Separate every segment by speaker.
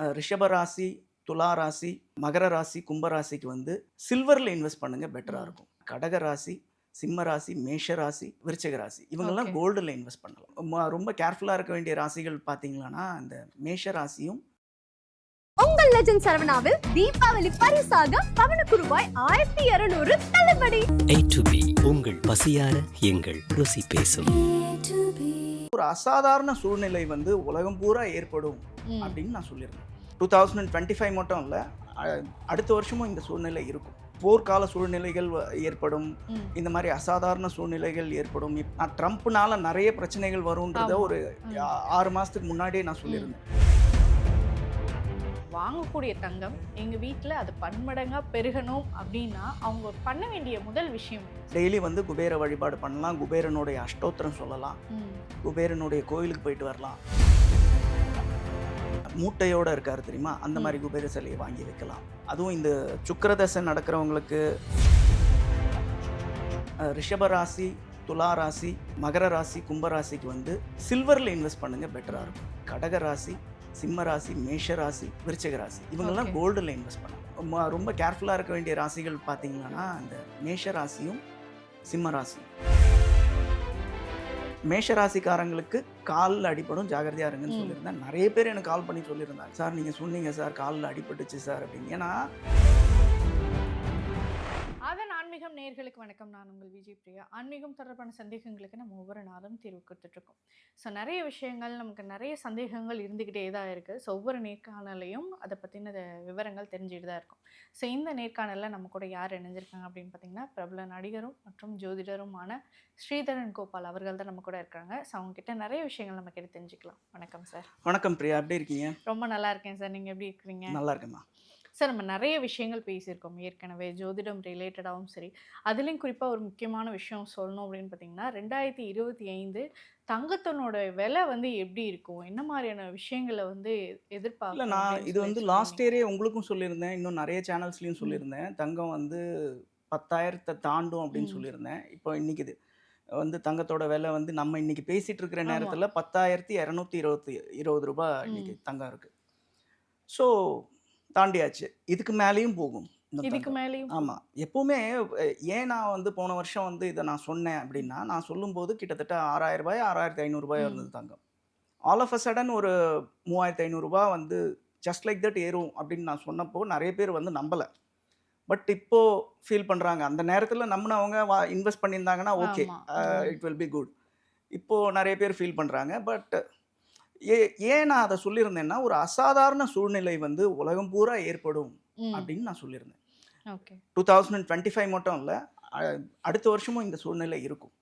Speaker 1: அஹ் ரிஷப ராசி துலா ராசி மகர ராசி கும்ப ராசிக்கு வந்து சில்வரில் இன்வெஸ்ட் பண்ணுங்க பெட்டராக இருக்கும். கடக ராசி சிம்ம ராசி மேஷ ராசி விருச்சிக ராசி இவங்கெல்லாம். கோல்டில் இன்வெஸ்ட் பண்ணலாம். ரொம்ப- கேர்ஃபுல்லாக இருக்க வேண்டிய ராசிகள் பார்த்தீங்கன்னா இந்த மேஷ ராசியும்
Speaker 2: உங்கள் லெஜண்ட் சரவணாவில் தீபாவளி பரிசாக பவனுக்கு ரூபாய் ஆயிரத்தி இருநூறு தள்ளுபடி.
Speaker 3: உங்கள் பசியார எங்கள் ருசி பேசும்.
Speaker 1: ஒரு அசாதாரண சூழ்நிலை வந்து உலகம் பூரா ஏற்படும். அப்படின்னு நான் சொல்லியிருந்தேன் two thousand and twenty five மட்டும் இல்லை அடுத்த வருஷமும் இந்த சூழ்நிலை இருக்கும். போர்க்கால சூழ்நிலைகள் ஏற்படும். இந்த மாதிரி அசாதாரண சூழ்நிலைகள் ஏற்படும். நான் ட்ரம்ப்னால நிறைய பிரச்சனைகள் வரும்ன்றத. ஒரு ஆறு மாசத்துக்கு முன்னாடியே நான் சொல்லியிருந்தேன்.
Speaker 4: வாங்கக்கூடிய தங்கம் எங்க வீட்ல அது பன்மடங்கா பெருகணும் அப்படின்னா அவங்க பண்ண வேண்டிய முதல் விஷயம்
Speaker 1: டெய்லி வந்து குபேர வழிபாடு பண்ணலாம். குபேரனுடைய அஷ்டோத்திரம் சொல்லலாம். குபேரனுடைய கோயிலுக்கு போயிட்டு வரலாம். மூட்டையோட இருக்காரு தெரியுமா? அந்த மாதிரி குபேர சிலையை வாங்கி வைக்கலாம். அதுவும் இந்த சுக்கிரதசை நடக்கிறவங்களுக்கு அஹ், ரிஷப ராசி துலா ராசி மகர ராசி கும்ப ராசிக்கு வந்து சில்வரில் இன்வெஸ்ட் பண்ணுங்க பெட்டராக இருக்கும். கடக ராசி சிம்ம ராசி மேஷ ராசி விருச்சிக ராசி இவங்கெல்லாம். கோல்டில் இன்வெஸ்ட் பண்ணலாம் ரொம்ப கேர்ஃபுல்லாக இருக்க வேண்டிய ராசிகள் பார்த்தீங்கன்னா இந்த மேஷ ராசியும் சிம்ம ராசியும் மேஷ ராசிக்காரங்களுக்கு காலில் அடிபடும் ஜாகிரதையா இருங்கன்னு. சொல்லியிருந்தேன். நிறைய பேர் எனக்கு கால் பண்ணி சொல்லியிருந்தாங்க. சார் நீங்கள் சொன்னீங்க சார் காலில் அடிபட்டுச்சு சார் அப்படின்னு. ஏன்னா
Speaker 4: ஆன்மீகம் நேயர்களுக்கு வணக்கம். நான் உங்கள் விஜய் பிரியா. ஆன்மீகம் தொடர்பான சந்தேகங்களுக்கு நம்ம ஒவ்வொரு நாளும் தீர்வு கொடுத்துட்ருக்கோம். ஸோ நிறைய விஷயங்கள் நமக்கு நிறைய சந்தேகங்கள் இருந்துக்கிட்டே தான் இருக்குது ஸோ ஒவ்வொரு நேர்காணலையும் அதை பற்றின விவரங்கள் தெரிஞ்சுட்டு தான் இருக்கும். ஸோ இந்த நேர்காணலில் நம்ம கூட யார் இணைஞ்சிருக்காங்க அப்படின்னு பார்த்தீங்கன்னா பிரபல நடிகரும் மற்றும் ஜோதிடருமான ஸ்ரீதரன் கோபால் அவர்கள் தான் நம்ம கூட இருக்காங்க. ஸோ அவங்க கிட்ட நிறைய விஷயங்கள் நம்ம கிட்ட தெரிஞ்சுக்கலாம். வணக்கம் சார்.
Speaker 1: வணக்கம் பிரியா. எப்படி இருக்கீங்க?
Speaker 4: ரொம்ப நல்லா இருக்கேன் சார். நீங்கள் எப்படி இருக்கிறீங்க?
Speaker 1: நல்லா இருக்கேம்மா.
Speaker 4: சார் நம்ம நிறைய விஷயங்கள் பேசியிருக்கோம். ஏற்கனவே ஜோதிடம் ரிலேட்டடாகவும் சரி. அதுலேயும் குறிப்பாக ஒரு முக்கியமான விஷயம் சொல்லணும் அப்படின்னு பார்த்தீங்கன்னா ரெண்டாயிரத்தி இருபத்தி ஐந்து தங்கத்தினோட விலை வந்து எப்படி இருக்கும்? என்ன மாதிரியான விஷயங்களை வந்து
Speaker 1: இல்லை
Speaker 4: எதிர்பார்க்கலாம்
Speaker 1: நான் இது வந்து. லாஸ்ட் இயரே உங்களுக்கும் சொல்லியிருந்தேன். இன்னும் நிறைய சேனல்ஸ்லையும் சொல்லியிருந்தேன். தங்கம் வந்து பத்தாயிரத்தை தாண்டும் அப்படின்னு. சொல்லியிருந்தேன். இப்போ இன்னைக்கு இது வந்து தங்கத்தோட விலை வந்து நம்ம இன்னைக்கு பேசிட்டு இருக்கிற. நேரத்தில் பத்தாயிரத்தி இரநூத்தி இருபத்தி இருபது ரூபாய் இன்னைக்கு தங்கம் இருக்கு. ஸோ தாண்டியாச்சு. இதுக்கு மேலேயும் போகும்
Speaker 4: இதுக்கு. மேலேயும்
Speaker 1: ஆமா. எப்பவுமே ஏன் நான் வந்து போன வருஷம் வந்து இதை நான் சொன்னேன் அப்படின்னா நான் சொல்லும்போது கிட்டத்தட்ட ஆறாயிரம் ரூபாய் ஆறாயிரத்தி ஐநூறுரூபாய். இருந்தது தங்கம். ஆல் ஆஃப் அ சடன் ஒரு மூவாயிரத்தி ஐநூறுரூபா வந்து ஜஸ்ட் லைக் தட் ஏறும் அப்படின்னு நான் சொன்னப்போ நிறைய பேர் வந்து நம்பலை. பட் இப்போ ஃபீல் பண்ணுறாங்க அந்த நேரத்தில் நம்பினவங்க வா இன்வெஸ்ட் பண்ணியிருந்தாங்கன்னா okay. It will be good இப்போ நிறைய பேர் ஃபீல் பண்ணுறாங்க பட் ஏ ஏன் நான் அதை சொல்லியிருந்தேன்னா ஒரு அசாதாரண சூழ்நிலை வந்து உலகம் பூரா ஏற்படும். அப்படின்னு நான் சொல்லியிருந்தேன். Two thousand and twenty five மட்டும் இல்லை அடுத்த வருஷமும் இந்த சூழ்நிலை இருக்கும்.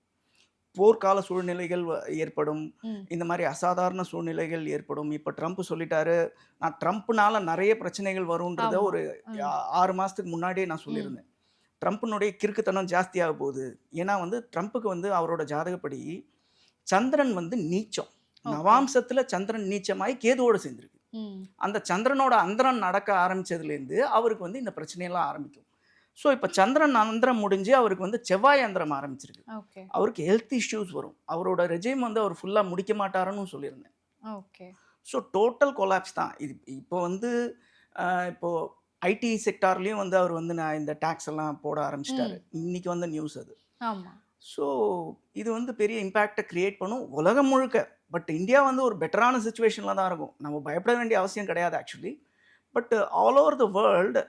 Speaker 1: போர்க்கால சூழ்நிலைகள் ஏற்படும். இந்த மாதிரி அசாதாரண சூழ்நிலைகள் ஏற்படும். இப்போ ட்ரம்ப் சொல்லிட்டாரு நான் ட்ரம்ப்னால நிறைய பிரச்சனைகள் வரும்ன்றத. ஒரு ஆறு மாதத்துக்கு முன்னாடியே நான் சொல்லியிருந்தேன். ட்ரம்ப்னுடைய கிறுக்குத்தனம் ஜாஸ்தியாக போகுது. ஏன்னா வந்து ட்ரம்ப்புக்கு வந்து அவரோட ஜாதகப்படி சந்திரன் வந்து நீச்சம். நவாம்சத்தில் சந்திரன் நீச்சமாய் கேதுவோட சேர்ந்துருக்கு. அந்த சந்திரனோட அந்தரம் நடக்க ஆரம்பிச்சதுலேருந்து அவருக்கு வந்து இந்த பிரச்சனையெல்லாம் ஆரம்பிக்கும். ஸோ இப்போ சந்திரன் அந்தரம் முடிஞ்சு அவருக்கு வந்து செவ்வாய் அந்தரம் ஆரம்பிச்சிருக்கு. அவருக்கு ஹெல்த் இஷ்யூஸ் வரும். அவரோட ரெஜிம் வந்து அவர் ஃபுல்லாக முடிக்க மாட்டாருன்னு சொல்லியிருந்தேன்.
Speaker 4: ஓகே.
Speaker 1: ஸோ டோட்டல் கொலாப்ஸ் தான். இது இப்போ வந்து இப்போ ஐடி செக்டார்லேயும் வந்து அவர் வந்து நான் இந்த டேக்ஸ் எல்லாம் போட ஆரம்பிச்சிட்டாரு. இன்னைக்கு வந்த நியூஸ் அது.
Speaker 4: ஆமா.
Speaker 1: ஸோ இது வந்து பெரிய இம்பேக்டை கிரியேட் பண்ணும் உலகம் முழுக்க. பட் இந்தியா வந்து ஒரு பெட்டரான சுச்சுவேஷனில் தான் இருக்கும். நம்ம பயப்பட வேண்டிய அவசியம் கிடையாது actually but all over the world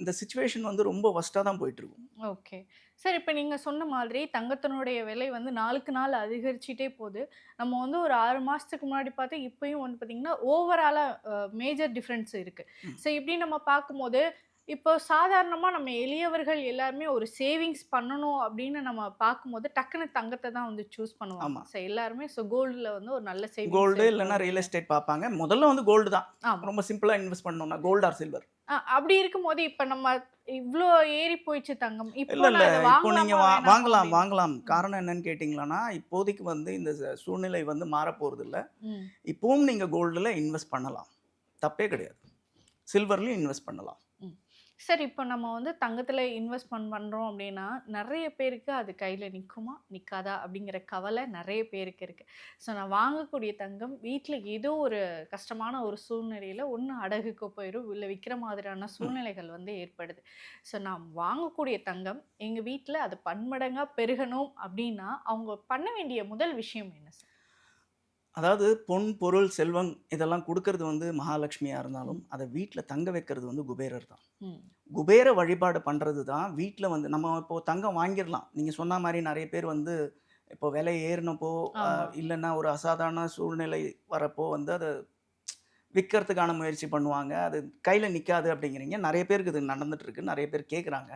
Speaker 1: இந்த சுச்சுவேஷன் வந்து ரொம்ப ஒஸ்ட்டாக தான் போயிட்டு இருக்கும்
Speaker 4: ஓகே சார் இப்போ நீங்கள் சொன்ன மாதிரி தங்கத்தினுடைய விலை வந்து நாளுக்கு நாள் அதிகரிச்சிட்டே போகுது. நம்ம வந்து ஒரு ஆறு மாதத்துக்கு முன்னாடி பார்த்து இப்பயும் வந்து பார்த்திங்கன்னா ஓவராலாக மேஜர் டிஃப்ரென்ஸ் இருக்குது. ஸோ இப்படி நம்ம பார்க்கும்போது இப்போ சாதாரணமாக நம்ம எளியவர்கள் எல்லாருமே ஒரு சேவிங்ஸ் பண்ணணும் அப்படின்னு நம்ம பார்க்கும்போது டக்குன்னு தங்கத்தை தான் வந்து சூஸ் பண்ணுவாங்க.
Speaker 1: ஆமா.
Speaker 4: ஸோ எல்லாருமே ஸோ கோல்டில் வந்து ஒரு நல்ல சேவிங்
Speaker 1: கோல்டு இல்லைன்னா ரியல் எஸ்டேட் பார்ப்பாங்க. முதல்ல வந்து கோல்டு தான். ரொம்ப சிம்பிளாக இன்வெஸ்ட் பண்ணோம்னா கோல்டு ஆர் சில்வர்
Speaker 4: அப்படி இருக்கும்போது இப்போ நம்ம இவ்வளோ ஏறி போயிடுச்சு தங்கம். இப்போ
Speaker 1: இல்லை இல்லை. இப்போ நீங்கள்
Speaker 4: வாங்கலாமா
Speaker 1: வாங்கலாம். காரணம் என்னன்னு கேட்டிங்களான்னா இப்போதைக்கு வந்து இந்த சூழ்நிலை வந்து மாறப்போகிறது இல்லை இப்போவும் நீங்கள் கோல்டில் இன்வெஸ்ட் பண்ணலாம். தப்பே கிடையாது. சில்வர்லேயும் இன்வெஸ்ட் பண்ணலாம்.
Speaker 4: சார் இப்போ நம்ம வந்து தங்கத்தில் இன்வெஸ்ட்மெண்ட் பண்ணுறோம் அப்படின்னா நிறைய பேருக்கு அது கையில் நிற்குமா நிற்காதா அப்படிங்கிற கவலை நிறைய பேருக்கு இருக்குது ஸோ நான் வாங்கக்கூடிய தங்கம் வீட்டில் ஏதோ ஒரு கஷ்டமான ஒரு சூழ்நிலையில் ஒன்று அடகுக்கு போயிடும் இல்லை விற்கிற மாதிரியான சூழ்நிலைகள் வந்து ஏற்படுது. ஸோ நான் வாங்கக்கூடிய தங்கம் எங்கள் வீட்டில் அது பன்மடங்காக பெருகணும் அப்படின்னா அவங்க பண்ண வேண்டிய முதல் விஷயம் என்ன சார்?
Speaker 1: அதாவது பொன் பொருள் செல்வம் இதெல்லாம் கொடுக்கறது வந்து மகாலட்சுமியாக இருந்தாலும் அதை வீட்டில் தங்க வைக்கிறது வந்து குபேரர் தான். குபேர வழிபாடு பண்ணுறது தான் வீட்டில் வந்து நம்ம இப்போ தங்கம் வாங்கிடலாம். நீங்கள் சொன்ன மாதிரி நிறைய பேர் வந்து இப்போ விலை ஏறினப்போ. இல்லைன்னா ஒரு அசாதாரண சூழ்நிலை வரப்போ வந்து அதை விற்கிறதுக்கான முயற்சி பண்ணுவாங்க. அது கையில் நிற்காது அப்படிங்கிறீங்க. நிறைய பேருக்கு இது நடந்துட்டு இருக்கு. நிறைய பேர் கேட்குறாங்க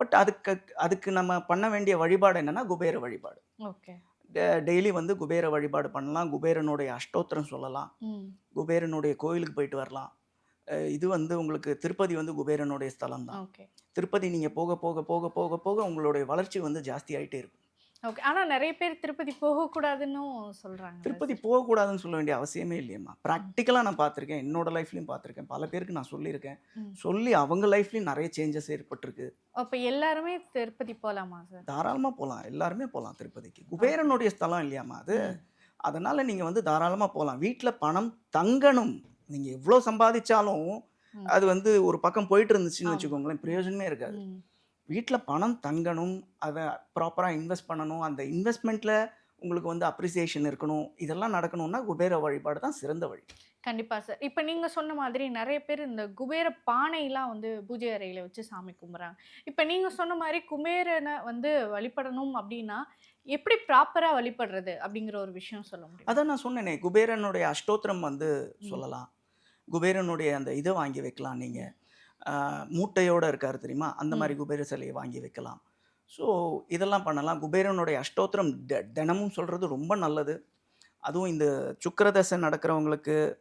Speaker 1: பட் அதுக்கு அதுக்கு நம்ம பண்ண வேண்டிய வழிபாடு என்னன்னா குபேர வழிபாடு.
Speaker 4: ஓகே.
Speaker 1: டெய்லி வந்து குபேர வழிபாடு பண்ணலாம். குபேரனுடைய அஷ்டோத்திரம் சொல்லலாம். குபேரனுடைய கோயிலுக்கு போயிட்டு வரலாம். இது வந்து உங்களுக்கு திருப்பதி வந்து குபேரனுடைய ஸ்தலம் தான் திருப்பதி நீங்கள் போக போக போக போக போக உங்களுடைய வளர்ச்சி வந்து ஜாஸ்தி ஆயிட்டே இருக்கும்.
Speaker 4: ஓகே. ஆனால் நிறைய பேர் திருப்பதி போகக்கூடாதுன்னு சொல்கிறாங்க
Speaker 1: திருப்பதி போகக்கூடாதுன்னு சொல்ல வேண்டிய அவசியமே இல்லையம்மா. ப்ராக்டிக்கலாக நான் பார்த்துருக்கேன். என்னோட லைஃப்லையும் பார்த்துருக்கேன். பல பேருக்கு நான் சொல்லியிருக்கேன். சொல்லி அவங்க லைஃப்லையும் நிறைய சேஞ்சஸ் ஏற்பட்டிருக்கு.
Speaker 4: அப்போ எல்லாருமே திருப்பதி போகலாமா சார்?
Speaker 1: தாராளமாக போகலாம் எல்லாருமே போகலாம் திருப்பதிக்கு. குபேரனுடைய ஸ்தலம் இல்லையாம்மா அது. அதனால் நீங்கள் வந்து தாராளமாக போகலாம் வீட்டில் பணம் தங்கணும். நீங்கள் எவ்வளோ சம்பாதிச்சாலும். அது வந்து ஒரு பக்கம் போயிட்டு இருந்துச்சுன்னு. வச்சுக்கோங்களேன். பிரயோஜனமே இருக்காது. வீட்டில் பணம் தங்கணும் அதை ப்ராப்பராக இன்வெஸ்ட் பண்ணணும் அந்த இன்வெஸ்ட்மெண்ட்டில் உங்களுக்கு வந்து அப்ரிசியேஷன் இருக்கணும் இதெல்லாம் நடக்கணும்னா குபேர வழிபாடு தான் சிறந்த வழி.
Speaker 4: கண்டிப்பா சார் இப்போ நீங்க சொன்ன மாதிரி நிறைய பேர் இந்த குபேர பானையெல்லாம் வந்து பூஜை அறையில வச்சு சாமி கும்பிட்றாங்க இப்போ நீங்க சொன்ன மாதிரி குபேரனை வந்து வழிபடணும் அப்படின்னா எப்படி ப்ராப்பரா வழிபடுறது அப்படிங்கிற ஒரு விஷயம் சொல்ல முடியும்?
Speaker 1: அதான் நான் சொன்னேனே குபேரனுடைய அஷ்டோத்திரம் வந்து. சொல்லலாம். குபேரனுடைய அந்த இதை வாங்கி வைக்கலாம் நீங்கள் மூட்டையோடு இருக்கார் தெரியுமா? அந்த மாதிரி குபேர சிலையை வாங்கி வைக்கலாம். ஸோ இதெல்லாம் பண்ணலாம். குபேரனுடைய அஷ்டோத்திரம் தினமும் சொல்கிறது ரொம்ப நல்லது. அதுவும் இந்த சுக்கிரதசை நடக்கிறவங்களுக்கு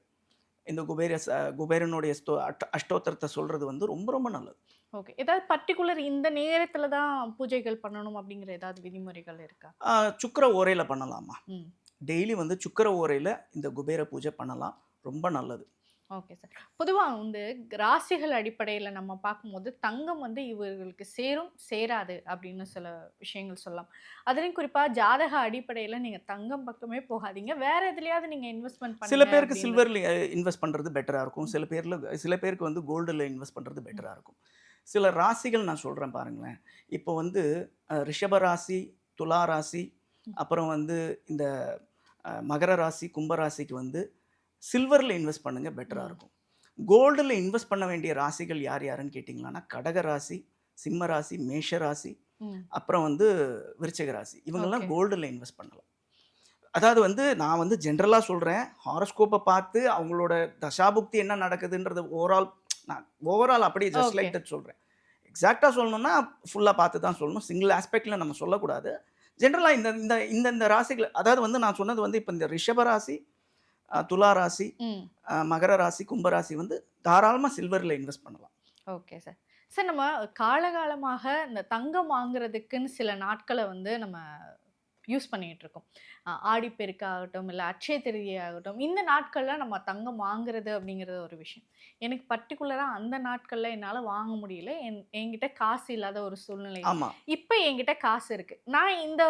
Speaker 1: இந்த குபேர ச- குபேரனுடைய ஸ்தோ அஷ்ட- அஷ்டோத்திரத்தை சொல்கிறது வந்து ரொம்ப ரொம்ப நல்லது.
Speaker 4: ஓகே. ஏதாவது பர்டிகுலர் இந்த நேரத்துல தான் பூஜைகள் பண்ணணும் அப்படிங்கிற ஏதாவது விதிமுறைகள் இருக்கா?
Speaker 1: சுக்கிர ஓரையில் பண்ணலாமா? டெய்லி வந்து சுக்கிர ஓரையில் இந்த குபேர பூஜை பண்ணலாம். ரொம்ப நல்லது.
Speaker 4: ஓகே சார் பொதுவாக வந்து ராசிகள் அடிப்படையில் நம்ம பார்க்கும்போது தங்கம் வந்து இவர்களுக்கு சேரும் சேராது அப்படின்னு சில விஷயங்கள் சொல்லலாம். அதுலேயும் குறிப்பாக ஜாதக அடிப்படையில் நீங்கள் தங்கம் பக்கமே போகாதீங்க. வேற எதுலையாவது நீங்கள் இன்வெஸ்ட்மெண்ட்
Speaker 1: சில பேருக்கு. சில்வரில் இன்வெஸ்ட் பண்ணுறது பெட்டராக இருக்கும். சில பேரில் சில பேருக்கு வந்து கோல்டில் இன்வெஸ்ட் பண்ணுறது பெட்டராக இருக்கும். சில ராசிகள் நான் சொல்கிறேன் பாருங்களேன். இப்போ வந்து ரிஷப ராசி துலா ராசி அப்புறம் வந்து இந்த மகர ராசி கும்ப ராசிக்கு வந்து சில்வரில் இன்வெஸ்ட் பண்ணுங்கள் பெட்டராக. இருக்கும். கோல்டில் இன்வெஸ்ட் பண்ண வேண்டிய ராசிகள் யார் யாருன்னு கேட்டிங்களான்னா கடக ராசி சிம்ம ராசி மேஷ ராசி அப்புறம் வந்து விருச்சிக ராசி. இவங்கெல்லாம். கோல்டில் இன்வெஸ்ட் பண்ணலாம். அதாவது வந்து நான் வந்து ஜென்ரலாக சொல்கிறேன் ஹாரோஸ்கோப்பை பார்த்து அவங்களோட தசாபுக்தி என்ன நடக்குதுன்றது ஓவரால் நான் ஓவரால் அப்படியே ஜஸ்ட் லைக். தட் சொல்கிறேன் எக்ஸாக்டாக சொல்லணும்னா ஃபுல்லாக பார்த்து தான் சொல்லணும். சிங்கிள் ஆஸ்பெக்டில் நம்ம சொல்லக்கூடாது. ஜென்ரலாக இந்த இந்த இந்த இந்த ராசிகள் அதாவது வந்து நான் சொன்னது வந்து இப்போ இந்த ரிஷப ராசி துலா ராசி மகர ராசி கும்ப ராசி வந்து தாராளமாக சில்வரில் இன்வெஸ்ட் பண்ணலாம்.
Speaker 4: Okay sir. சார் நம்ம காலகாலமாக இந்த தங்கம் வாங்குறதுக்குன்னு சில நாட்களை வந்து நம்ம யூஸ் பண்ணிட்டு இருக்கோம் ஆஹ் ஆடிப்பெருக்கு ஆகட்டும் இல்லை அட்சய திருதி ஆகட்டும் இந்த நாட்களில் நம்ம தங்கம் வாங்குறது அப்படிங்கிறது ஒரு விஷயம். எனக்கு பர்டிகுலராக அந்த நாட்களில் என்னால் வாங்க முடியல. என் என்கிட்ட காசு இல்லாத ஒரு சூழ்நிலை. இப்போ என்கிட்ட காசு இருக்கு. நான் இந்த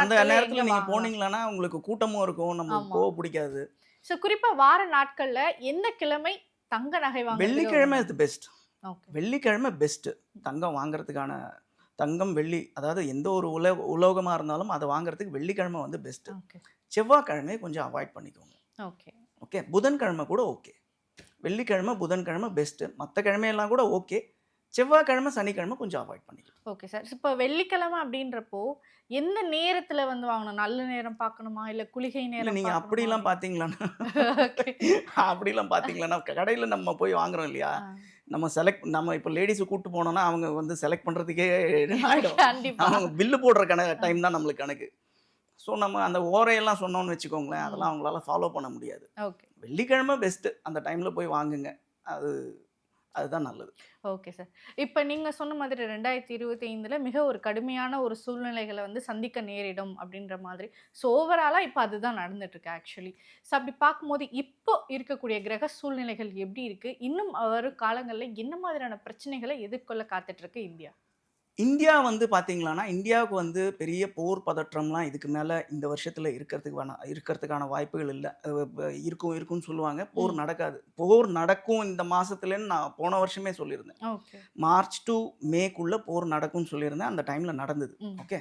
Speaker 1: அந்த நேரத்தில் நீங்கள் போனீங்கன்னா உங்களுக்கு கூட்டமும் இருக்கும். நம்ம. போக பிடிக்காது.
Speaker 4: ஸோ குறிப்பாக வார நாட்களில் எந்த கிழமை தங்க நகை வாங்க
Speaker 1: வெள்ளிக்கிழமை இஸ் பெஸ்ட் வெள்ளிக்கிழமை பெஸ்ட்டு தங்கம் வாங்குறதுக்கான தங்கம் வெள்ளி அதாவது எந்த ஒரு உலக உலோகமாக இருந்தாலும் அதை வாங்குறதுக்கு வெள்ளிக்கிழமை வந்து பெஸ்ட்டு செவ்வாய்க்கிழமையை கொஞ்சம் அவாய்ட் பண்ணிக்கோங்க.
Speaker 4: ஓகே.
Speaker 1: ஓகே? புதன்கிழமை கூட ஓகே. வெள்ளிக்கிழமை புதன்கிழமை பெஸ்ட்டு மற்ற கிழமையெல்லாம் கூட ஓகே. செவ்வாய்க்கிழமை சனிக்கிழமை கொஞ்சம் அவாய்ட் பண்ணிக்கலாம்
Speaker 4: ஓகே சார். இப்போ வெள்ளிக்கிழமை அப்படின்றப்போ எந்த நேரத்துல வந்து வாங்கணும்? நல்ல நேரம் பார்க்கணுமா? இல்ல குளிகை நேரம்
Speaker 1: நீங்கள் அப்படிலாம் பார்த்தீங்களான்னா
Speaker 4: Okay.
Speaker 1: அப்படிலாம் பார்த்தீங்களான்னா கடையில் நம்ம போய் வாங்குறோம் இல்லையா. நம்ம செலக்ட் நம்ம இப்போ லேடிஸை கூட்டு போனோம்னா அவங்க வந்து செலக்ட் பண்ணுறதுக்கே ஆகிடும் அவங்க பில்லு போடுற கணக்கு டைம் தான் நம்மளுக்கு கணக்கு. ஸோ நம்ம அந்த ஓரையெல்லாம் சொன்னோம்னு வச்சுக்கோங்களேன் அதெல்லாம் அவங்களால ஃபாலோ பண்ண முடியாது.
Speaker 4: ஓகே.
Speaker 1: வெள்ளிக்கிழமை பெஸ்ட்டு அந்த டைமில் போய் வாங்குங்க. அது அதுதான் நல்லது.
Speaker 4: Okay sir. இப்போ நீங்கள் சொன்ன மாதிரி ரெண்டாயிரத்தி இருபத்தி ஐந்தில் மிக ஒரு கடுமையான ஒரு சூழ்நிலைகளை வந்து சந்திக்க நேரிடும் அப்படின்ற மாதிரி. ஸோ ஓவராலாக இப்போ அதுதான் நடந்துட்டுருக்கு ஆக்சுவலி ஸோ அப்படி பார்க்கும்போது இப்போ இருக்கக்கூடிய கிரக சூழ்நிலைகள் எப்படி இருக்குது இன்னும் வரும் காலங்களில் என்ன மாதிரியான பிரச்சனைகளை எதிர்கொள்ள காத்துட்ருக்கு இந்தியா?
Speaker 1: இந்தியா வந்து பார்த்தீங்களான்னா இந்தியாவுக்கு வந்து பெரிய போர் பதற்றம்லாம் இதுக்கு மேலே இந்த வருஷத்தில் இருக்கிறதுக்கு வேணா இருக்கிறதுக்கான வாய்ப்புகள் இல்லை. இருக்கும் இருக்கும்னு சொல்லுவாங்க. போர். நடக்காது. போர் நடக்கும் இந்த மாதத்துலன்னு நான் போன வருஷமே சொல்லியிருந்தேன். மார்ச் டு மேக்குள்ளே போர் நடக்கும்னு சொல்லியிருந்தேன். அந்த டைமில் நடந்தது. ஓகே?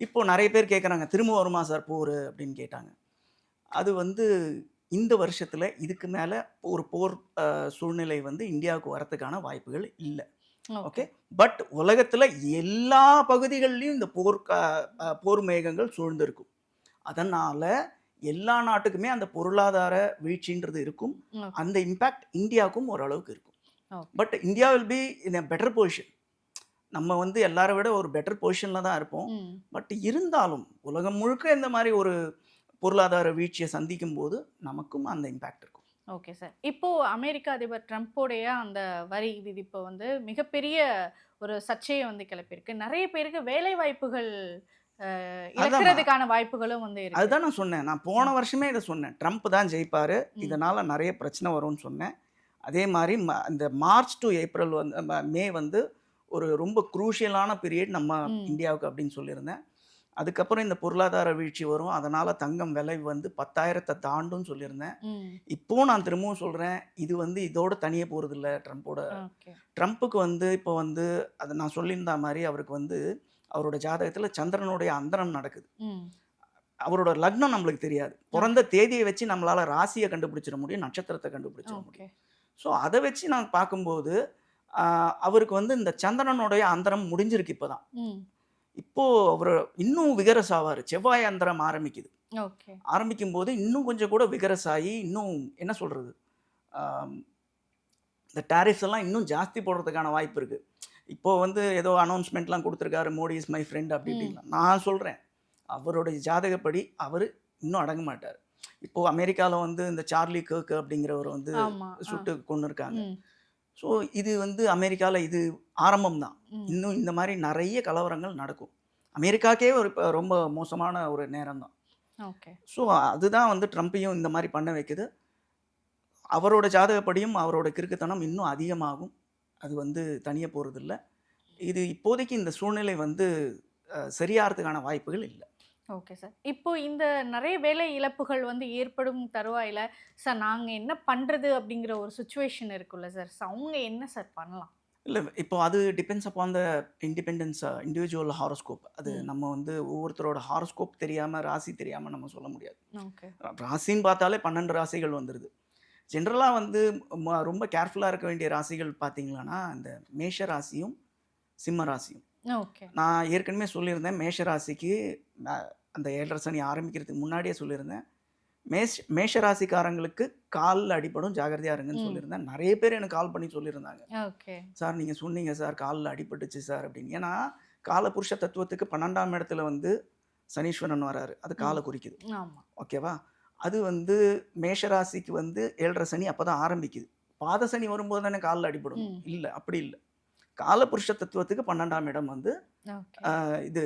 Speaker 1: இப்போ நிறைய பேர் கேட்குறாங்க திரும்ப வருமா சார் போர்? அப்படின்னு கேட்டாங்க. அது வந்து இந்த வருஷத்தில் இதுக்கு மேலே ஒரு போர் சூழ்நிலை வந்து இந்தியாவுக்கு வரதுக்கான வாய்ப்புகள் இல்லை. ஓகே. பட் உலகத்தில் எல்லா பகுதிகள்லையும் இந்த போர் போர் மேகங்கள் சூழ்ந்திருக்கும். அதனால் எல்லா நாட்டுக்குமே அந்த பொருளாதார வீழ்ச்சின்றது இருக்கும். அந்த இம்பேக்ட் இந்தியாவுக்கும் ஓரளவுக்கு இருக்கும். But India will be in a better position நம்ம வந்து எல்லாரை விட ஒரு பெட்டர் பொசிஷனில் தான் இருப்போம். பட் இருந்தாலும் உலகம் முழுக்க இந்த மாதிரி ஒரு பொருளாதார வீழ்ச்சியை சந்திக்கும் போது நமக்கும் அந்த இம்பேக்ட் இருக்கும்.
Speaker 4: Okay sir. இப்போ அமெரிக்க அதிபர் ட்ரம்ப்போடைய அந்த வரி விதிப்பு வந்து மிகப்பெரிய ஒரு சர்ச்சையை வந்து கிளப்பியிருக்கு. நிறைய பேருக்கு வேலை வாய்ப்புகள். இழக்கிறதுக்கான வாய்ப்புகளும் வந்து
Speaker 1: அதுதான் நான் சொன்னேன். நான் போன வருஷமே இதை சொன்னேன். ட்ரம்ப் தான் ஜெயிப்பார். இதனால் நிறைய பிரச்சனை வரும்னு சொன்னேன். அதே மாதிரி ம இந்த மார்ச் டு ஏப்ரல் வந்து ம- வந்து ஒரு ரொம்ப குரூஷியலான பீரியட் நம்ம. இந்தியாவுக்கு அப்படின்னு சொல்லியிருந்தேன். அதுக்கப்புறம் இந்த பொருளாதார வீழ்ச்சி வரும். அதனால் தங்கம் விலை வந்து பத்தாயிரத்தை தாண்டும் சொல்லியிருந்தேன்.
Speaker 4: ம்.
Speaker 1: இப்போ நான் திரும்பவும் சொல்கிறேன் இது வந்து இதோட தனியே போகிறது இல்லை ட்ரம்ப்போட ட்ரம்ப்புக்கு வந்து இப்போ வந்து அதை நான் சொல்லியிருந்த மாதிரி அவருக்கு வந்து அவரோட ஜாதகத்தில் சந்திரனுடைய அந்தரம் நடக்குது. அவரோட லக்னம் நம்மளுக்கு தெரியாது. பிறந்த தேதியை வச்சு நம்மளால் ராசியை கண்டுபிடிச்சிட முடியும் நட்சத்திரத்தை கண்டுபிடிச்சிட முடியும். ஸோ அதை வச்சு நான் பார்க்கும்போது அவருக்கு வந்து இந்த சந்திரனுடைய அந்தரம் முடிஞ்சிருக்கு இப்போ தான்
Speaker 4: ம்.
Speaker 1: இப்போது அவர் இன்னும் விகரஸ் ஆவார் செவ்வாய் அந்தரம் ஆரம்பிக்குது. ஆரம்பிக்கும் போது இன்னும் கொஞ்சம் கூட விகரஸ் ஆகி இன்னும் என்ன சொல்கிறது இந்த டேரிஃப்ஸ் எல்லாம் இன்னும் ஜாஸ்தி போடுறதுக்கான வாய்ப்பு இருக்குது இப்போ வந்து ஏதோ அனௌன்ஸ்மெண்ட்லாம் கொடுத்துருக்காரு மோடி இஸ் மை ஃப்ரெண்ட் அப்படி. இப்படின்லாம். நான் சொல்கிறேன் அவருடைய ஜாதகப்படி அவர் இன்னும் அடங்க மாட்டார். இப்போது அமெரிக்காவில் வந்து இந்த சார்லி கர்க் அப்படிங்கிறவர் வந்து. சுட்டு கொண்டு இருக்காங்க ஸோ இது வந்து அமெரிக்காவில் இது ஆரம்பம் தான் இன்னும் இந்த மாதிரி நிறைய கலவரங்கள் நடக்கும். அமெரிக்காக்கே ஒரு இப்போ ரொம்ப மோசமான ஒரு நேரம் தான்
Speaker 4: ஓகே.
Speaker 1: ஸோ அதுதான் வந்து ட்ரம்ப்பையும் இந்த மாதிரி பண்ண வைக்குது. அவரோட ஜாதகப்படியும் அவரோட கிறுக்குத்தனம் இன்னும் அதிகமாகும். அது வந்து தனிய போகிறதில்ல இது இப்போதைக்கு இந்த சூழ்நிலை வந்து சரியாகிறதுக்கான வாய்ப்புகள் இல்லை.
Speaker 4: Okay sir. இப்போ இந்த நிறைய வேலை இழப்புகள் வந்து ஏற்படும் தருவாயில சார் நாங்க என்ன பண்றது அப்படிங்கிற ஒரு சுச்சுவேஷன் இருக்குல்ல சார்? அவங்க என்ன சார் பண்ணலாம்?
Speaker 1: இல்லை இப்போ அது depends upon the independence individual horoscope அது. நம்ம வந்து ஒவ்வொருத்தரோட ஹாரோஸ்கோப் தெரியாமல் ராசி தெரியாமல் நம்ம சொல்ல முடியாது.
Speaker 4: ஓகே.
Speaker 1: ராசின்னு பார்த்தாலே பன்னெண்டு ராசிகள் வந்துடுது ஜென்ரலாக வந்து ரொம்ப கேர்ஃபுல்லாக இருக்க வேண்டிய ராசிகள் பார்த்தீங்களான்னா இந்த மேஷ ராசியும் சிம்ம ராசியும்.
Speaker 4: ஓகே.
Speaker 1: நான் ஏற்கனவே சொல்லியிருந்தேன் மேஷ ராசிக்கு அந்த ஏழரை சனி ஆரம்பிக்கிறதுக்கு முன்னாடியே சொல்லியிருந்தேன். மேஷ் மேஷ ராசிக்காரங்களுக்கு காலில் அடிபடும் ஜாகிரதையா இருங்கன்னு. சொல்லியிருந்தேன். நிறைய பேர் எனக்கு கால் பண்ணி சொல்லியிருந்தாங்க. சார் நீங்கள் சொன்னீங்க சார் காலில் அடிபட்டுச்சு சார் அப்படின்னு. ஏன்னா காலபுருஷ தத்துவத்துக்கு பன்னெண்டாம் இடத்துல வந்து சனீஸ்வரன் வராரு. அது காலை குறிக்குது. ஓகேவா? அது வந்து மேஷராசிக்கு வந்து ஏழரை சனி அப்போ தான் ஆரம்பிக்குது. பாத சனி வரும்போது தானே காலில் அடிபடும். இல்லை அப்படி இல்லை. காலபுருஷ தத்துவத்துக்கு பன்னெண்டாம் இடம் வந்து இது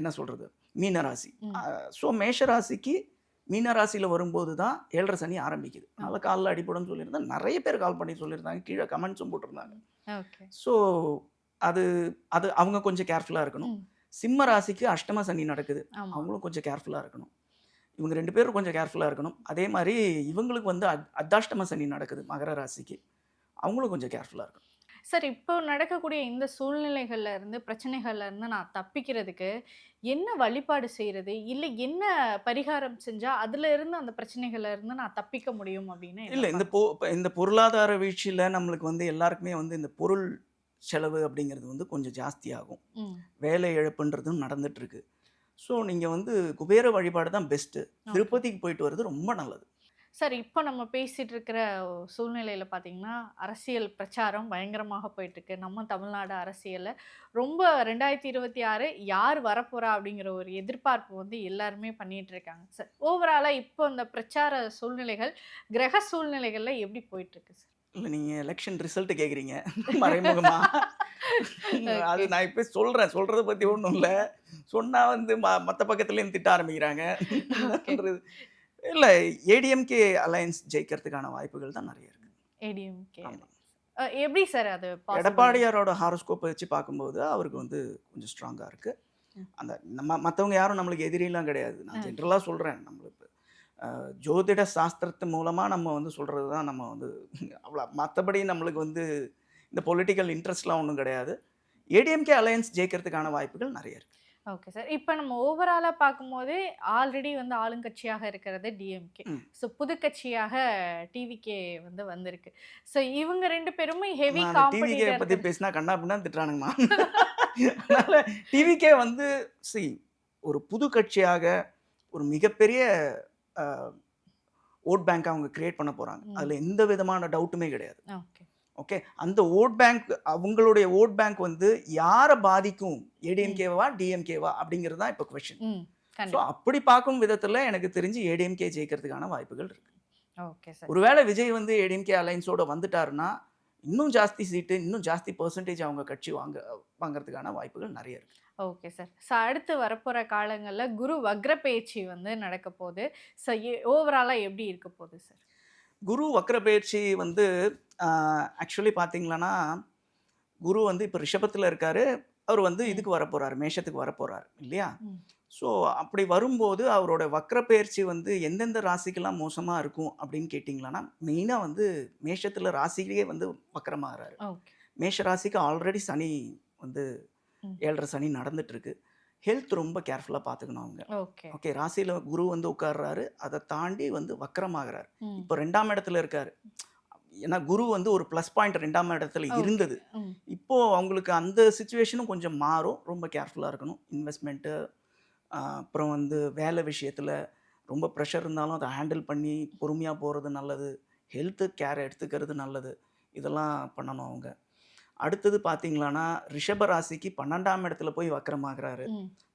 Speaker 1: என்ன சொல்கிறது மீனராசி. ஸோ மேஷராசிக்கு மீனராசியில் வரும்போது தான் ஏழரை சனி ஆரம்பிக்குது. அதனால் காலில் அடிபடும்னு சொல்லியிருந்தேன் நிறைய பேர் கால் பண்ணி சொல்லியிருந்தாங்க. கீழே கமெண்ட்ஸும் போட்டிருந்தாங்க. ஸோ அது அது அவங்க கொஞ்சம் கேர்ஃபுல்லாக இருக்கணும். சிம்ம ராசிக்கு அஷ்டம சனி நடக்குது. அவங்களும் கொஞ்சம் கேர்ஃபுல்லாக இருக்கணும். இவங்க ரெண்டு பேரும் கொஞ்சம் கேர்ஃபுல்லாக இருக்கணும். அதே மாதிரி இவங்களுக்கு வந்து அத் அத்தாஷ்டம சனி நடக்குது மகர ராசிக்கு. அவங்களும் கொஞ்சம் கேர்ஃபுல்லாக இருக்கணும்.
Speaker 4: சார் இப்போ நடக்கக்கூடிய இந்த சூழ்நிலைகள்ல இருந்து பிரச்சனைகள்ல இருந்து நான் தப்பிக்கிறதுக்கு என்ன வழிபாடு செய்யறது இல்ல என்ன பரிகாரம் செஞ்சா அதுல இருந்து அந்த பிரச்சனைகள்ல இருந்து நான் தப்பிக்க முடியும் அப்படின்னு
Speaker 1: இல்லை இந்த பொ இப்ப இந்த பொருளாதார வீழ்ச்சியில் நம்மளுக்கு வந்து எல்லாருக்குமே வந்து இந்த பொருள் செலவு அப்படிங்கிறது வந்து கொஞ்சம் ஜாஸ்தியாகும். வேலை இழப்புன்றதும் நடந்துட்டு இருக்கு ஸோ நீங்கள் வந்து குபேர வழிபாடு தான் பெஸ்ட்டு. திருப்பதிக்கு போயிட்டு வர்றது ரொம்ப நல்லது.
Speaker 4: சார் இப்போ நம்ம பேசிட்டு இருக்கிற சூழ்நிலையில பாத்தீங்கன்னா அரசியல் பிரச்சாரம் பயங்கரமாக போயிட்டு இருக்கு நம்ம தமிழ்நாடு அரசியல்ல. ரொம்ப ரெண்டாயிரத்தி இருபத்தி ஆறு யார் வரப்போறா அப்படிங்கிற ஒரு எதிர்பார்ப்பு வந்து எல்லாருமே பண்ணிட்டு இருக்காங்க சார் ஓவராலா இப்போ இந்த பிரச்சார சூழ்நிலைகள் கிரக சூழ்நிலைகள்ல எப்படி போயிட்டு இருக்கு சார்?
Speaker 1: இல்லை நீங்கள் எலெக்ஷன் ரிசல்ட் கேட்குறீங்க மறைமுகமா. அது நான் இப்போ சொல்கிறேன் சொல்கிறத பற்றி ஒன்றும் இல்லை. சொன்னால் வந்து ம மற்ற பக்கத்துலேயும் திட்ட ஆரம்பிக்கிறாங்க. இல்லை ஏடிஎம்கே அலையன்ஸ் ஜெயிக்கிறதுக்கான வாய்ப்புகள் தான் நிறைய இருக்குது
Speaker 4: ஏடிஎம்கே. எப்படி சார் அது?
Speaker 1: எடப்பாடியாரோட ஹாரோஸ்கோப்பை வச்சு பார்க்கும்போது அவருக்கு வந்து கொஞ்சம் ஸ்ட்ராங்காக இருக்குது. அந்த நம்ம மற்றவங்க யாரும் நம்மளுக்கு எதிரிலாம் கிடையாது நான். ஜென்ரலாக சொல்கிறேன் நம்மளுக்கு ஜோதிட சாஸ்திரத்து மூலமாக நம்ம வந்து சொல்கிறது தான் நம்ம வந்து அவ்வளோ மற்றபடி நம்மளுக்கு வந்து இந்த பொலிட்டிக்கல் இன்ட்ரெஸ்ட்லாம் ஒன்றும் கிடையாது ஏடிஎம்கே அலையன்ஸ் ஜெயிக்கிறதுக்கான வாய்ப்புகள் நிறைய இருக்குது
Speaker 4: ஓகே சார் இப்போ நம்ம ஓவராலாக பார்க்கும்போது ஆல்ரெடி வந்து ஆளுங்கட்சியாக இருக்கிறது டிஎம்கே. ஸோ புது கட்சியாக டிவிகே வந்து வந்திருக்கு. ஸோ இவங்க ரெண்டு பேருமே ஹெவி
Speaker 1: டிவிகே பற்றி பேசினா கண்ணா பின்னா திட்டுறானுங்கம்மா. அதனால் டிவிகே வந்து சி ஒரு புது கட்சியாக ஒரு மிகப்பெரிய ஓட் பேங்க் அவங்க கிரியேட் பண்ண போகிறாங்க. அதில் எந்த விதமான டவுட்டுமே கிடையாது.
Speaker 4: ஓகே
Speaker 1: ஓகே அந்த ஓட் பேங்க் அவங்களுடைய ஓட் பேங்க் வந்து யாரை பாதிக்கும்? ஏடிஎம்கேவா டிஎம்கேவா அப்படிங்கிறது தான் இப்போ கொஷின் ஸோ அப்படி பார்க்கும் விதத்தில் எனக்கு தெரிஞ்சு ஏடிஎம்கே ஜெயிக்கிறதுக்கான வாய்ப்புகள் இருக்கு.
Speaker 4: Okay sir.
Speaker 1: ஒருவேளை விஜய் வந்து ஏடிஎம்கே அலைன்ஸோட வந்துட்டாருன்னா இன்னும் ஜாஸ்தி சீட்டு இன்னும் ஜாஸ்தி பர்சன்டேஜ் அவங்க கட்சி வாங்க வாங்குறதுக்கான வாய்ப்புகள் நிறைய இருக்கு.
Speaker 4: ஓகே சார் ஸோ அடுத்து வரப்போகிற காலங்களில் குரு வக்ர பேச்சு வந்து நடக்க போகுது. ஸோ ஓவராலாக எப்படி இருக்க போகுது சார்
Speaker 1: குரு வக்ர பயிற்சி வந்து ஆக்சுவலி பார்த்தீங்களன்னா குரு வந்து இப்போ ரிஷபத்தில் இருக்காரு. அவர் வந்து இதுக்கு வர போறாரு மேஷத்துக்கு வர போறாரு இல்லையா. ஸோ அப்படி வரும்போது அவரோட வக்ர பயிற்சி வந்து எந்தெந்த ராசிக்கெல்லாம் மோசமாக இருக்கும் அப்படின்னு கேட்டிங்களன்னா மெயினாக வந்து மேஷத்தில் ராசியிலேயே வந்து வக்கரமாகறாரு மேஷ ராசிக்கு ஆல்ரெடி சனி வந்து. ஏழரை சனி நடந்துட்டு இருக்கு ஹெல்த் ரொம்ப கேர்ஃபுல்லாக பார்த்துக்கணும் அவங்க.
Speaker 4: ஓகே
Speaker 1: ஓகே ராசியில் குரு வந்து உட்கார்றாரு. அதை தாண்டி வந்து வக்கரமாகறாரு. இப்போ ரெண்டாம் இடத்துல இருக்காரு. ஏன்னா குரு வந்து ஒரு ப்ளஸ் பாயிண்ட் ரெண்டாம் இடத்துல. இருந்தது.
Speaker 4: ம்.
Speaker 1: இப்போ அவங்களுக்கு அந்த சுச்சுவேஷனும் கொஞ்சம் மாறும். ரொம்ப கேர்ஃபுல்லாக இருக்கணும். இன்வெஸ்ட்மெண்ட்டு அப்புறம் வந்து வேலை விஷயத்தில் ரொம்ப ப்ரெஷர் இருந்தாலும் அதை ஹேண்டில் பண்ணி பொறுமையாக போகிறது நல்லது. ஹெல்த்து கேர் எடுத்துக்கிறது நல்லது. இதெல்லாம் பண்ணணும் அவங்க. அடுத்தது பார்த்தீங்களான்னா ரிஷப ராசிக்கு பன்னெண்டாம் இடத்துல போய் வக்கரமாகறாரு.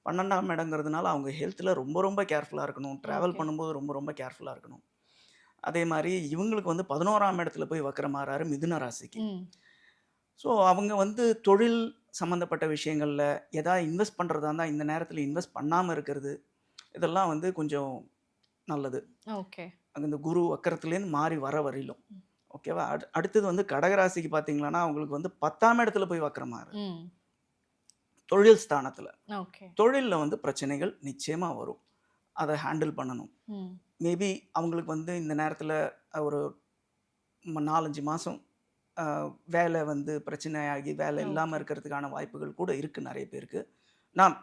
Speaker 1: பன்னெண்டாம் இடங்கிறதுனால அவங்க ஹெல்த்தில் ரொம்ப ரொம்ப கேர்ஃபுல்லாக இருக்கணும். ட்ராவல். பண்ணும்போது ரொம்ப ரொம்ப கேர்ஃபுல்லாக இருக்கணும். அதே மாதிரி இவங்களுக்கு வந்து பதினோராம் இடத்துல போய் வக்கரமாறாரு மிதுன ராசிக்கு. ஸோ அவங்க வந்து தொழில் சம்மந்தப்பட்ட விஷயங்களில் எதாவது இன்வெஸ்ட் பண்ணுறதா இருந்தால் இந்த நேரத்தில் இன்வெஸ்ட் பண்ணாமல் இருக்கிறது இதெல்லாம் வந்து கொஞ்சம் நல்லது.
Speaker 4: ஓகே.
Speaker 1: அங்க இந்த குரு வக்கரத்துலேருந்து மாறி வர வரையிலும். ஓகேவா அடு அடுத்தது வந்து கடகராசிக்கு பார்த்தீங்களன்னா அவங்களுக்கு வந்து பத்தாம் இடத்துல போய் வக்கரமாறு தொழில் ஸ்தானத்தில்.
Speaker 4: ஓகே
Speaker 1: தொழிலில் வந்து பிரச்சனைகள் நிச்சயமாக வரும். அதை ஹேண்டில் பண்ணணும். மேபி அவங்களுக்கு வந்து இந்த நேரத்தில் ஒரு நாலஞ்சு மாதம் வேலை வந்து பிரச்சனையாகி வேலை இல்லாமல். இருக்கிறதுக்கான வாய்ப்புகள் கூட இருக்குது நிறைய பேருக்கு. நான்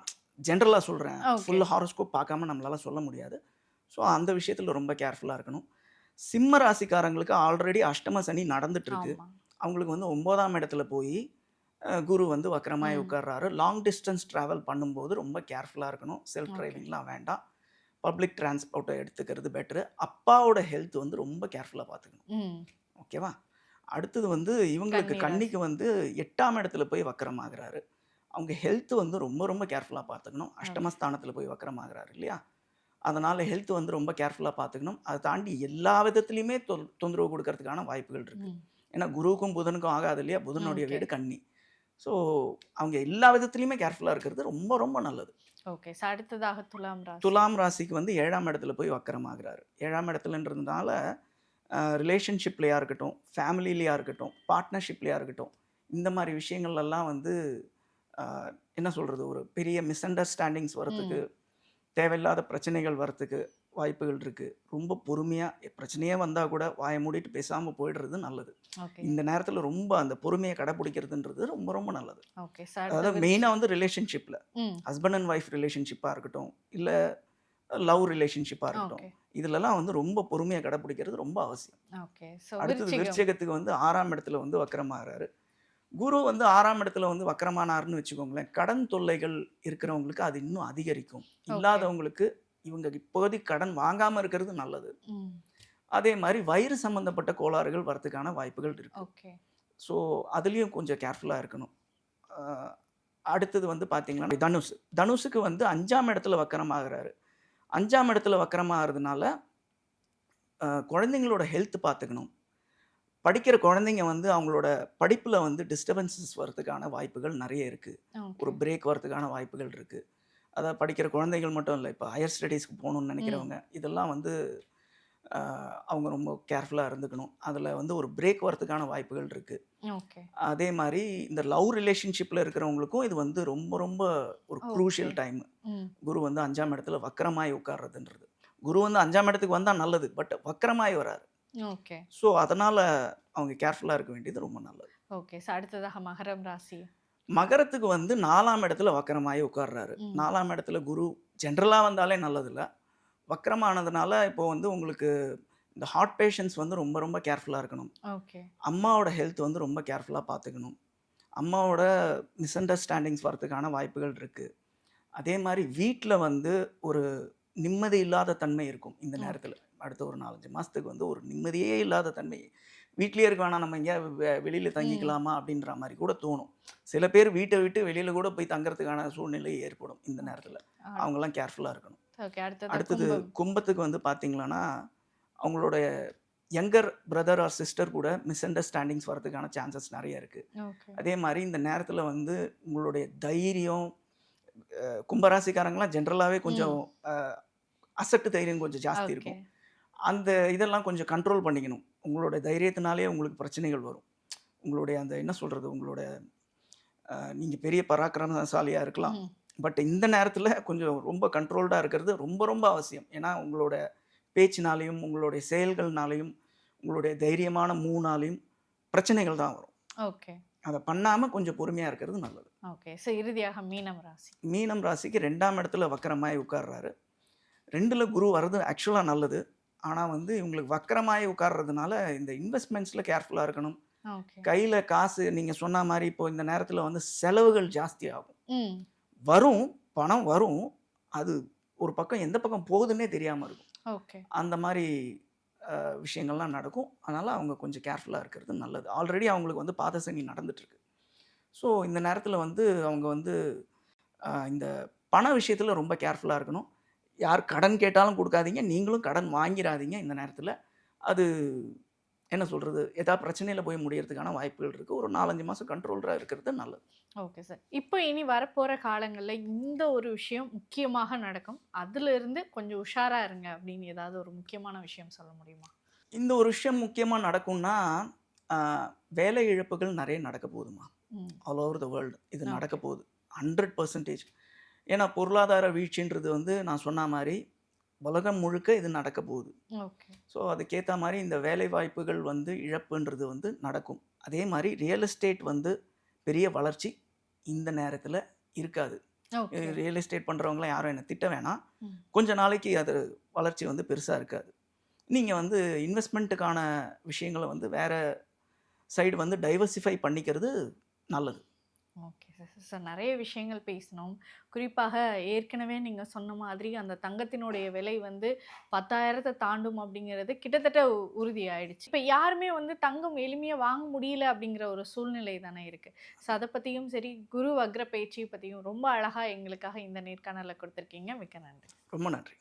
Speaker 1: ஜென்ரலாக சொல்கிறேன். ஃபுல் ஹாரோஸ்கோப் பார்க்காம நம்மளால சொல்ல முடியாது. ஸோ அந்த விஷயத்தில் ரொம்ப கேர்ஃபுல்லாக இருக்கணும். சிம்ம ராசிக்காரங்களுக்கு ஆல்ரெடி அஷ்டம சனி நடந்துட்டு இருக்கு அவங்களுக்கு வந்து ஒன்பதாம் இடத்துல போய் குரு வந்து வக்கரமாய். உட்கார்றாரு. லாங் டிஸ்டன்ஸ் ட்ராவல் பண்ணும்போது ரொம்ப கேர்ஃபுல்லாக இருக்கணும். செல்ஃப். டிரைவிங்லாம் வேண்டாம். பப்ளிக் டிரான்ஸ்போர்ட்டை எடுத்துக்கிறது பெட்ரு அப்பாவோட ஹெல்த் வந்து ரொம்ப கேர்ஃபுல்லாக பார்த்துக்கணும் ஓகேவா அடுத்தது வந்து இவங்களுக்கு. கன்னிக்கு வந்து எட்டாம் இடத்துல போய் வக்கரமாகறாரு. அவங்க ஹெல்த் வந்து ரொம்ப ரொம்ப கேர்ஃபுல்லாக பார்த்துக்கணும் அஷ்டமஸ்தானத்தில் போய் வக்கரமாகறாரு இல்லையா? அதனால் ஹெல்த் வந்து ரொம்ப கேர்ஃபுல்லாக பார்த்துக்கணும். அதை தாண்டி எல்லா விதத்துலையுமே தொ தொந்தரவு கொடுக்கறதுக்கான வாய்ப்புகள் இருக்குது ஏன்னா குருவுக்கும் புதனுக்கும் ஆகாது இல்லையா? புதனுடைய. வீடு கன்னி. ஸோ அவங்க எல்லா விதத்துலையுமே கேர்ஃபுல்லாக இருக்கிறது ரொம்ப ரொம்ப நல்லது.
Speaker 4: ஓகே ஸோ அடுத்ததாக துலாம் ராசி.
Speaker 1: துலாம் ராசிக்கு வந்து ஏழாம் இடத்துல போய் வக்கரமாகிறாரு ஏழாம் இடத்துலன்றதுனால ரிலேஷன்ஷிப்லையாக இருக்கட்டும் ஃபேமிலிலையாக இருக்கட்டும் பார்ட்னர்ஷிப்லையாக இருக்கட்டும் இந்த மாதிரி விஷயங்கள்லாம் வந்து என்ன சொல்கிறது ஒரு பெரிய மிஸ் அண்டர்ஸ்டாண்டிங்ஸ் வரத்துக்கு தேவையில்லாத பிரச்சனைகள் வரத்துக்கு வாய்ப்புகள் இருக்குது ரொம்ப பொறுமையாக பிரச்சனையே வந்தால் கூட வாயை மூடிட்டு பேசாமல் போயிடுறது நல்லது. இந்த நேரத்தில் ரொம்ப அந்த பொறுமையை கடைப்பிடிக்கிறதுன்றது ரொம்ப ரொம்ப நல்லது. அதாவது மெயினாக வந்து ரிலேஷன்ஷிப்பில் ஹஸ்பண்ட் அண்ட் ஒய்ஃப் ரிலேஷன்ஷிப்பாக இருக்கட்டும் இல்லை லவ் ரிலேஷன்ஷிப்பாக இருக்கட்டும் இதுலலாம் வந்து ரொம்ப பொறுமையை கடைப்பிடிக்கிறது ரொம்ப அவசியம். அடுத்தது விருச்சகத்துக்கு வந்து ஆறாம் இடத்துல வந்து வக்கரமாகறாரு. குரு வந்து ஆறாம் இடத்துல வந்து வக்கரமானாருன்னு வச்சுக்கோங்களேன். கடன் தொல்லைகள் இருக்கிறவங்களுக்கு அது இன்னும் அதிகரிக்கும். இல்லாதவங்களுக்கு இவங்க இப்போதைக்கு கடன் வாங்காமல் இருக்கிறது நல்லது. அதே மாதிரி வயிறு சம்பந்தப்பட்ட கோளாறுகள் வரதுக்கான வாய்ப்புகள் இருக்கு. ஸோ அதுலேயும் கொஞ்சம் கேர்ஃபுல்லாக இருக்கணும். அடுத்தது வந்து பார்த்தீங்கன்னா தனுஷ் தனுஷுக்கு வந்து அஞ்சாம் இடத்துல வக்கரமாகறாரு. அஞ்சாம் இடத்துல வக்கரமாகறதுனால குழந்தைங்களோட ஹெல்த் பார்த்துக்கணும் படிக்கிற குழந்தைங்க வந்து அவங்களோட படிப்பில் வந்து டிஸ்டர்பன்சஸ் வரதுக்கான வாய்ப்புகள் நிறைய இருக்குது ஒரு பிரேக் வரதுக்கான வாய்ப்புகள் இருக்குது அதாவது படிக்கிற குழந்தைகள் மட்டும் இல்லை இப்போ ஹையர் ஸ்டடீஸ்க்கு போகணும்னு நினைக்கிறவங்க இதெல்லாம் வந்து அவங்க ரொம்ப கேர்ஃபுல்லாக இருந்துக்கணும். அதில் வந்து ஒரு பிரேக் வரதுக்கான வாய்ப்புகள் இருக்குது அதே மாதிரி இந்த லவ் ரிலேஷன்ஷிப்பில் இருக்கிறவங்களுக்கும் இது வந்து ரொம்ப ரொம்ப ஒரு குரூஷியல். டைம் குரு வந்து அஞ்சாம் இடத்துல வக்கரமாய் உட்கார்றதுன்றது. குரு வந்து அஞ்சாம் இடத்துக்கு வந்தால் நல்லது பட் வக்கரமாய் வராரு.
Speaker 4: ஓகே.
Speaker 1: ஸோ அதனால் அவங்க கேர்ஃபுல்லாக இருக்க வேண்டியது ரொம்ப நல்லது.
Speaker 4: ஓகே. ஸோ அடுத்ததாக மகரம் ராசி.
Speaker 1: மகரத்துக்கு வந்து நாலாம் இடத்துல வக்கரமாயி உட்கார்றாரு. நாலாம் இடத்துல குரு ஜென்ரலாக வந்தாலே நல்லதில்ல. வக்கரமானதுனால இப்போ வந்து உங்களுக்கு இந்த ஹார்ட் பேஷண்ட்ஸ் வந்து ரொம்ப ரொம்ப கேர்ஃபுல்லாக இருக்கணும்.
Speaker 4: ஓகே.
Speaker 1: அம்மாவோட ஹெல்த் வந்து ரொம்ப கேர்ஃபுல்லாக பார்த்துக்கணும் அம்மாவோட மிஸ் அண்டர்ஸ்டாண்டிங்ஸ் வரதுக்கான வாய்ப்புகள் இருக்குது அதே மாதிரி வீட்டில் வந்து ஒரு நிம்மதி இல்லாத தன்மை இருக்கும் இந்த நேரத்தில். அடுத்த ஒரு நாலஞ்சு மாதத்துக்கு வந்து ஒரு நிம்மதியே இல்லாத தன்மை. வீட்லேயே இருக்க வேணாம் நம்ம எங்கேயா வெளியில் தங்கிக்கலாமா அப்படின்ற மாதிரி கூட தோணும். சில பேர் வீட்டை விட்டு வெளியில் கூட போய் தங்குறதுக்கான சூழ்நிலை ஏற்படும் இந்த நேரத்தில். அவங்கெல்லாம் கேர்ஃபுல்லாக இருக்கணும்.
Speaker 4: அடுத்தது.
Speaker 1: கும்பத்துக்கு வந்து பார்த்தீங்களன்னா அவங்களோட யங்கர் பிரதர் ஆர் சிஸ்டர் கூட மிஸ் அண்டர்ஸ்டாண்டிங்ஸ் வரதுக்கான சான்சஸ் நிறைய இருக்குது அதே மாதிரி இந்த நேரத்தில் வந்து உங்களுடைய தைரியம் கும்பராசிக்காரங்களாம் ஜென்ரலாகவே கொஞ்சம் அசட்டு தைரியம் கொஞ்சம் ஜாஸ்தி இருக்கும். அந்த இதெல்லாம் கொஞ்சம் கண்ட்ரோல் பண்ணிக்கணும். உங்களோட தைரியத்தினாலே உங்களுக்கு பிரச்சனைகள் வரும். உங்களுடைய அந்த என்ன சொல்கிறது உங்களோட நீங்கள் பெரிய பராக்கிரமசாலியாக இருக்கலாம். பட் இந்த நேரத்தில் கொஞ்சம் ரொம்ப கண்ட்ரோல்டாக இருக்கிறது ரொம்ப ரொம்ப அவசியம். ஏன்னா உங்களோட பேச்சினாலையும் உங்களுடைய செயல்கள்னாலையும் உங்களுடைய தைரியமான மூனாலையும் பிரச்சனைகள் தான் வரும்.
Speaker 4: ஓகே.
Speaker 1: அதை பண்ணாமல் கொஞ்சம் பொறுமையாக இருக்கிறது நல்லது.
Speaker 4: ஓகே. ஸோ இறுதியாக மீனம் ராசி.
Speaker 1: மீனம் ராசிக்கு ரெண்டாம் இடத்துல வக்கரமாய் உட்கார்றாரு. ரெண்டில் குரு வர்றது ஆக்சுவலாக நல்லது. ஆனால் வந்து இவங்களுக்கு வக்கரமாய் உட்கார்றதுனால இந்த இன்வெஸ்ட்மெண்ட்ஸில் கேர்ஃபுல்லாக இருக்கணும். கையில் காசு நீங்கள் சொன்ன மாதிரி இப்போ இந்த நேரத்தில் வந்து செலவுகள் ஜாஸ்தி ஆகும். வரும் பணம் வரும் அது ஒரு பக்கம் எந்த பக்கம் போகுதுன்னே தெரியாமல் இருக்கும்.
Speaker 4: ஓகே.
Speaker 1: அந்த மாதிரி விஷயங்கள்லாம் நடக்கும். அதனால் அவங்க கொஞ்சம் கேர்ஃபுல்லாக இருக்கிறது நல்லது. ஆல்ரெடி அவங்களுக்கு வந்து பாதசனி நடந்துட்டுருக்கு. ஸோ இந்த நேரத்தில் வந்து அவங்க வந்து இந்த பண விஷயத்தில் ரொம்ப கேர்ஃபுல்லாக இருக்கணும். யார் கடன் கேட்டாலும் கொடுக்காதீங்க நீங்களும் கடன் வாங்கிடாதீங்க இந்த நேரத்தில். அது என்ன சொல்கிறது ஏதாவது பிரச்சனையில் போய் முடியறதுக்கான வாய்ப்புகள் இருக்குது ஒரு நாலஞ்சு மாதம் கண்ட்ரோல்டாக இருக்கிறது நல்லது.
Speaker 4: Okay sir. இப்போ இனி வரப்போகிற காலங்களில் இந்த ஒரு விஷயம் முக்கியமாக நடக்கும். அதுல இருந்து கொஞ்சம் உஷாரா இருங்க அப்படின்னு ஏதாவது ஒரு முக்கியமான விஷயம் சொல்ல முடியுமா?
Speaker 1: இந்த ஒரு விஷயம் முக்கியமாக நடக்கும்னா வேலை இழப்புகள் நிறைய நடக்க போகுதுமா. ஆல் ஓவர் த வேர்ல்டு இது. நடக்க போகுது. ஹண்ட்ரட் பர்சன்டேஜ் ஏன்னா பொருளாதார வீழ்ச்சின்றது வந்து நான் சொன்ன மாதிரி உலகம் முழுக்க இது நடக்க போகுது. ஸோ அதுக்கேற்ற மாதிரி இந்த வேலை வாய்ப்புகள் வந்து இழப்புன்றது வந்து நடக்கும். அதே மாதிரி ரியல் எஸ்டேட் வந்து பெரிய வளர்ச்சி இந்த நேரத்தில் இருக்காது. ரியல் எஸ்டேட் பண்ணுறவங்களாம் யாரும் என்னை திட்ட வேணாம்.
Speaker 4: ம்.
Speaker 1: கொஞ்ச நாளைக்கு அது வளர்ச்சி வந்து பெருசாக இருக்காது. நீங்கள் வந்து இன்வெஸ்ட்மெண்ட்டுக்கான விஷயங்களை வந்து வேறு சைடு வந்து டைவர்சிஃபை பண்ணிக்கிறது நல்லது.
Speaker 4: ஓகே. சார் நிறைய விஷயங்கள் பேசினோம். குறிப்பாக ஏற்கனவே நீங்கள் சொன்ன மாதிரி அந்த தங்கத்தினுடைய விலை வந்து பத்தாயிரத்தை தாண்டும் அப்படிங்கிறது கிட்டத்தட்ட உறுதி ஆயிடுச்சு இப்போ யாருமே வந்து தங்கம் எளிமையாக வாங்க முடியல அப்படிங்கிற ஒரு சூழ்நிலை தானே இருக்குது ஸோ அதை பற்றியும் சரி குரு வக்ர பயிற்சி பற்றியும் ரொம்ப அழகாக எங்களுக்காக இந்த நேர்காணலில் கொடுத்துருக்கீங்க. மிக்க நன்றி.
Speaker 1: ரொம்ப நன்றி.